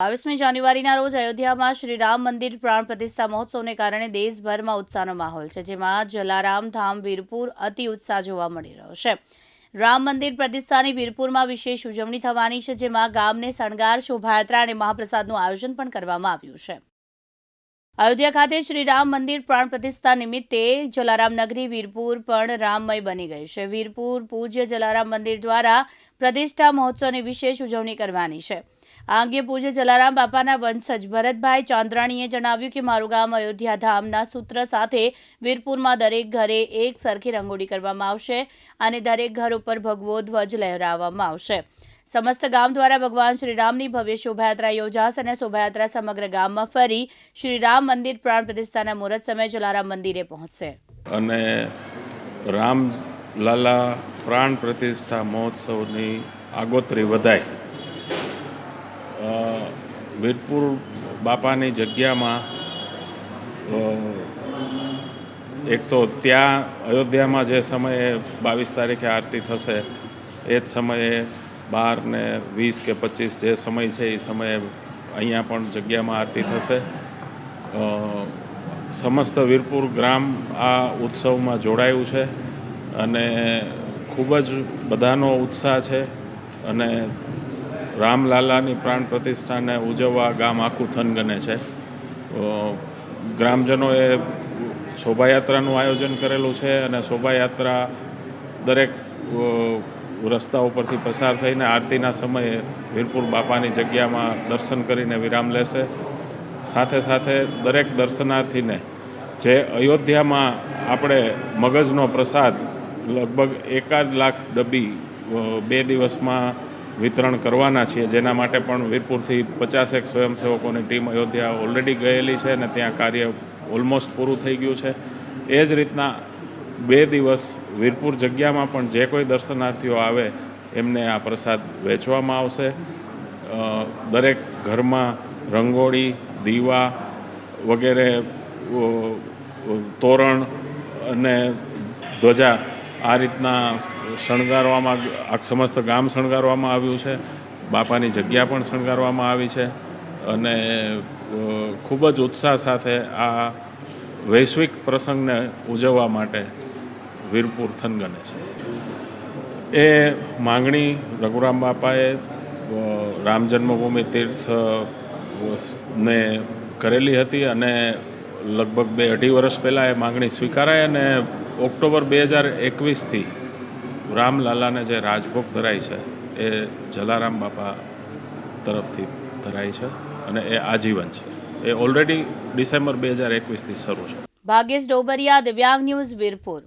બાવીસમી જાન્યુઆરીના રોજ અયોધ્યામાં શ્રી રામ મંદિર પ્રાણ પ્રતિષ્ઠા મહોત્સવને કારણે દેશભરમાં ઉત્સાહનો માહોલ છે, જેમાં જલારામ ધામ, વીરપુર અતિ ઉત્સાહ જોવા મળી રહ્યો છે. રામ મંદિર પ્રતિષ્ઠાની વીરપુરમાં વિશેષ ઉજવણી થવાની છે, જેમાં ગામને શણગાર, શોભાયાત્રા અને મહાપ્રસાદનું આયોજન પણ કરવામાં આવ્યું છે. અયોધ્યા ખાતે શ્રી રામ મંદિર પ્રાણ પ્રતિષ્ઠા નિમિત્તે જલારામ નગરી, વીરપુર પણ રામમય બની ગઈ છે. વીરપુર પૂજ્ય જલારામ મંદિર દ્વારા પ્રતિષ્ઠા મહોત્સવની વિશેષ ઉજવણી કરવાની છે. આ અંગે પૂજ્ય જલારામ બાપાના વંશજ ભરતભાઈ ચાંદ્રાણીએ જણાવ્યું કે મારું ગામ અયોધ્યા ધામના સૂત્ર સાથે વીરપુરમાં દરેક ઘરે એક સરખી રંગોળી કરવામાં આવશે અને દરેક ઘર ઉપર ભગવો ધ્વજ લહેરાવવામાં આવશે. સમસ્ત ગામ દ્વારા ભગવાન શ્રીરામની ભવ્ય શોભાયાત્રા યોજાશે અને શોભાયાત્રા સમગ્ર ગામમાં ફરી શ્રીરામ મંદિર પ્રાણ પ્રતિષ્ઠાના મુહૂર્ત સમયે જલારામ મંદિરે પહોંચશે. અને રામ લાલા પ્રાણ પ્રતિષ્ઠા મહોત્સવની આગોતરી વધાય. વીરપુર બાપાની જગ્યામાં એક તો ત્યાં અયોધ્યામાં જે સમયે બાવીસ તારીખે આરતી થશે, એ જ સમયે બાર ને વીસ કે પચીસ જે સમય છે એ સમયે અહીંયા પણ જગ્યામાં આરતી થશે. સમસ્ત વીરપુર ગ્રામ આ ઉત્સવમાં જોડાયું છે અને ખૂબ જ બધાનો ઉત્સાહ છે અને રામલાલાની પ્રાણ પ્રતિષ્ઠાને ઉજવવા ગામ આખું થનગને છે. ગ્રામજનોએ શોભાયાત્રાનું આયોજન કરેલું છે અને શોભાયાત્રા દરેક રસ્તા ઉપરથી પસાર થઈને આરતીના સમયે વીરપુર બાપાની જગ્યામાં દર્શન કરીને વિરામ લેશે. સાથે સાથે દરેક દર્શનાર્થીને જે અયોધ્યામાં આપણે મગજનો પ્રસાદ લગભગ એકાદ લાખ ડબ્બી બે દિવસમાં વિતરણ કરવાના છીએ, જેના માટે પણ વીરપુરથી પચાસેક સ્વયંસેવકોની ટીમ અયોધ્યા ઓલરેડી ગયેલી છે અને ત્યાં કાર્ય ઓલમોસ્ટ પૂરું થઈ ગયું છે. એ જ રીતના બે દિવસ વીરપુર જગ્યામાં પણ જે કોઈ દર્શનાર્થીઓ આવે, એમને આ પ્રસાદ વેચવામાં આવશે. દરેક ઘરમાં રંગોળી, દીવા વગેરે તોરણ અને ધ્વજા આ રીતના શણગારવામાં આ સમસ્ત ગામ શણગારવામાં આવ્યું છે. બાપાની જગ્યા પણ શણગારવામાં આવી છે અને ખૂબ જ ઉત્સાહ સાથે આ વૈશ્વિક પ્રસંગને ઉજવવા માટે વીરપુર થનગને છે. એ માંગણી રઘુરામ બાપાએ રામ જન્મભૂમિ તીર્થ ને કરેલી હતી અને લગભગ બે અઢી વર્ષ પહેલાં એ માંગણી સ્વીકારાય અને ઓક્ટોબર બે હજાર એકવીસથી રામલાલાને જે રાજભોગ ધરાય છે, એ જલારામ બાપા તરફથી ધરાય છે અને એ આજીવન છે. એ ઓલરેડી ડિસેમ્બર બે હજાર એકવીસથી શરૂ છે. ભાગ્યેશ ડોબરિયા, દિવ્યાંગ ન્યૂઝ વીરપુર.